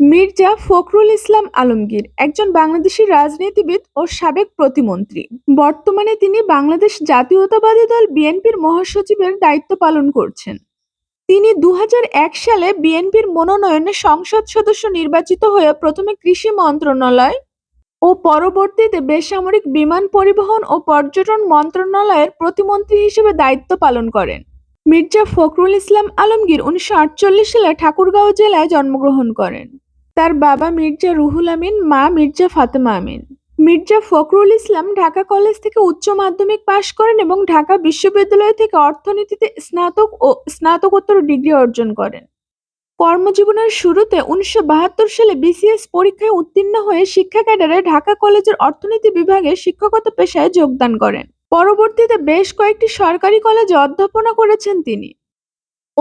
মির্জা ফখরুল ইসলাম আলমগীর একজন বাংলাদেশি রাজনীতিবিদ ও সাবেক প্রতিমন্ত্রী। বর্তমানে তিনি বাংলাদেশ জাতীয়তাবাদী দল বিএনপির মহাসচিবের দায়িত্ব পালন করছেন। তিনি দু হাজার এক সালে বিএনপির মনোনয়নে সংসদ সদস্য নির্বাচিত হয়ে প্রথমে কৃষি মন্ত্রণালয় ও পরবর্তীতে বেসামরিক বিমান পরিবহন ও পর্যটন মন্ত্রণালয়ের প্রতিমন্ত্রী হিসেবে দায়িত্ব পালন করেন। মির্জা ফখরুল ইসলাম আলমগীর উনিশশো আটচল্লিশ সালে ঠাকুরগাঁও জেলায় জন্মগ্রহণ করেন। তার বাবা মির্জা রুহুল আমিন, মা মির্জা ফাতেমা আমিন। মির্জা ফখরুল ইসলাম ঢাকা কলেজ থেকে উচ্চ মাধ্যমিক পাশ করেন এবং ঢাকা বিশ্ববিদ্যালয় থেকে অর্থনীতিতে স্নাতক ও স্নাতকোত্তর ডিগ্রি অর্জন করেন। কর্মজীবনের শুরুতে উনিশশো বাহাত্তর সালে বিসিএস পরীক্ষায় উত্তীর্ণ হয়ে শিক্ষা ক্যাডারে ঢাকা কলেজের অর্থনীতি বিভাগে শিক্ষকতা পেশায় যোগদান করেন। পরবর্তীতে বেশ কয়েকটি সরকারি কলেজে অধ্যাপনা করেছেন তিনি।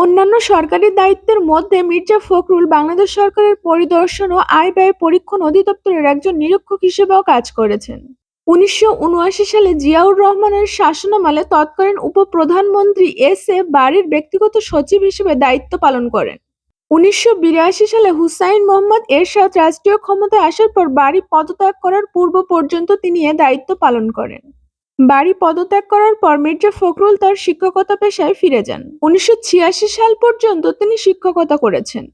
অন্যান্য সরকারি দায়িত্বের মধ্যে মির্জা ফখরুল বাংলাদেশ সরকারের পরিদর্শন ও আয় ব্যয় পরীক্ষণ অধিদপ্তরের একজন নিরীক্ষক হিসেবেও কাজ করেছেন। উনিশশো উনআশি সালে জিয়াউর রহমানের শাসনামলে তৎকালীন উপপ্রধানমন্ত্রী এস এ বাড়ির ব্যক্তিগত সচিব হিসেবে দায়িত্ব পালন করেন। উনিশশো বিরাশি সালে হুসাইন মোহাম্মদ এরশাদ রাষ্ট্রীয় ক্ষমতায় আসার পর বাড়ি পদত্যাগ করার পূর্ব পর্যন্ত তিনি এ দায়িত্ব পালন করেন। বাড়ি পদত্যাগ করার পর মির্জা ফখরুল তার শিক্ষকতা পেশায় ফিরে যান। উনিশশো ছিয়াশি সাল পর্যন্ত তিনি শিক্ষকতা করেছেন।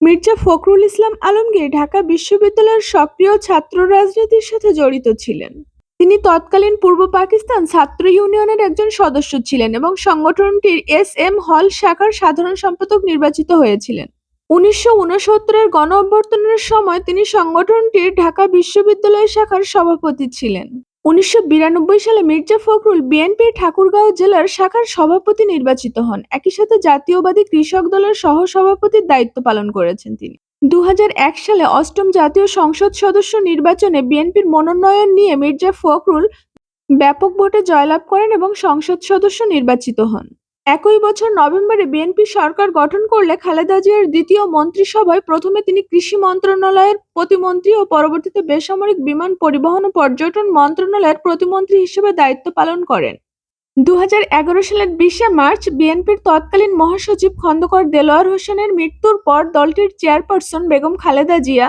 মির্জা ফখরুল ইসলাম আলমগীর ঢাকা বিশ্ববিদ্যালয়ের সক্রিয় ছাত্র রাজনীতির সাথে জড়িত ছিলেন। তিনি তৎকালীন পূর্ব পাকিস্তান ছাত্র ইউনিয়নের একজন সদস্য ছিলেন এবং সংগঠনটির এস এম হল শাখার সাধারণ সম্পাদক নির্বাচিত হয়েছিলেন। উনিশশো উনসত্তরের গণ অভ্যর্থনের সময় তিনি সংগঠনটির ঢাকা বিশ্ববিদ্যালয় শাখার সভাপতি ছিলেন। উনিশশো বিরানব্বই সালে মির্জা ফখরুল বিএনপির ঠাকুরগাঁও জেলার শাখার সভাপতি নির্বাচিত হন। একই সাথে জাতীয়বাদী কৃষক দলের সহ-সভাপতির দায়িত্ব পালন করেছেন তিনি। দু হাজার এক সালে অষ্টম জাতীয় সংসদ সদস্য নির্বাচনে বিএনপির মনোনয়ন নিয়ে মির্জা ফখরুল ব্যাপক ভোটে জয়লাভ করেন এবং সংসদ সদস্য নির্বাচিত হন। একই বছর নভেম্বরে বিএনপি সরকার গঠন করলে খালেদা জিয়ার দ্বিতীয় মন্ত্রিসভায় প্রথমে তিনি কৃষি মন্ত্রণালয়ের প্রতিমন্ত্রী ও পরবর্তীতে বেসামরিক বিমান পরিবহন ও পর্যটন মন্ত্রণালয়ের প্রতিমন্ত্রী হিসেবে দায়িত্ব পালন করেন। দু হাজার এগারো সালের বিশে মার্চ বিএনপির তৎকালীন মহাসচিব খন্দকার দেলোয়ার হোসেনের মৃত্যুর পর দলটির চেয়ারপারসন বেগম খালেদা জিয়া,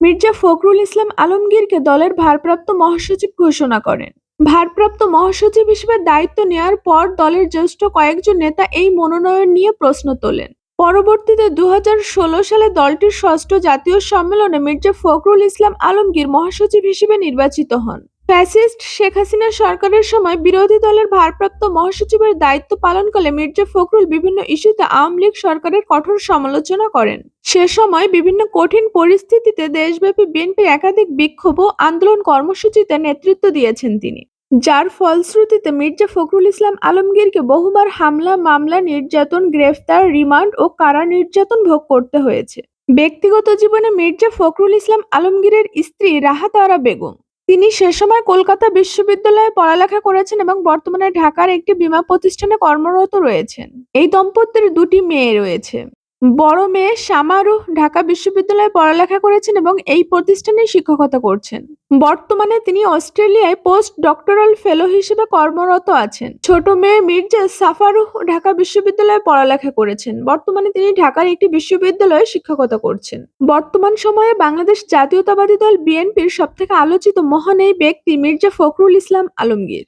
মির্জা ফখরুল ইসলাম আলমগীরকে দলের ভারপ্রাপ্ত মহাসচিব ঘোষণা করেন। ভারপ্রাপ্ত মহাসচিব হিসেবে দায়িত্ব নেওয়ার পর দলের জ্যেষ্ঠ কয়েকজন নেতা এই মনোনয়ন নিয়ে প্রশ্ন তোলেন। পরবর্তীতে দু হাজার ষোলো সালে দলটির ষষ্ঠ জাতীয় সম্মেলনে মির্জা ফখরুল ইসলাম আলমগীর মহাসচিব হিসেবে নির্বাচিত হন। ফ্যাসিস্ট শেখ হাসিনা সরকারের সময় বিরোধী দলের ভারপ্রাপ্ত মহাসচিবের দায়িত্ব পালনকালে মির্জা ফখরুল বিভিন্ন ইস্যুতে আওয়ামী লীগ সরকারের কঠোর সমালোচনা করেন। সে সময় বিভিন্ন কঠিন পরিস্থিতিতে দেশব্যাপী বিএনপির একাধিক বিক্ষোভ ও আন্দোলন কর্মসূচিতে নেতৃত্ব দিয়েছেন তিনি। যার ফলশ্রুতিতে মির্জা ফখরুল ইসলাম আলমগীরকে বহুবার হামলা, মামলা, নির্যাতন, গ্রেফতার, রিমান্ড ও কারা নির্যাতন ভোগ করতে হয়েছে। ব্যক্তিগত জীবনে মির্জা ফখরুল ইসলাম আলমগীরের স্ত্রী রাহাত আরা বেগম তিনি সে সময় কলকাতা বিশ্ববিদ্যালয়ে পড়ালেখা করেছেন এবং বর্তমানে ঢাকার একটি বিমা প্রতিষ্ঠানে কর্মরত রয়েছেন। এই দম্পতির দুটি মেয়ে রয়েছে। বড় মেয়ে শামারুহ ঢাকা বিশ্ববিদ্যালয়ে পড়ালেখা করেছেন এবং এই প্রতিষ্ঠানে শিক্ষকতা করছেন। বর্তমানে তিনি অস্ট্রেলিয়ায় পোস্ট ডক্টরাল ফেলো হিসেবে কর্মরত আছেন। ছোট মেয়ে মির্জা সাফারুহ ঢাকা বিশ্ববিদ্যালয়ে পড়ালেখা করেছেন। বর্তমানে তিনি ঢাকার একটি বিশ্ববিদ্যালয়ে শিক্ষকতা করছেন। বর্তমান সময়ে বাংলাদেশ জাতীয়তাবাদী দল বিএনপির সবথেকে আলোচিত মহান এই ব্যক্তি মির্জা ফখরুল ইসলাম আলমগীর।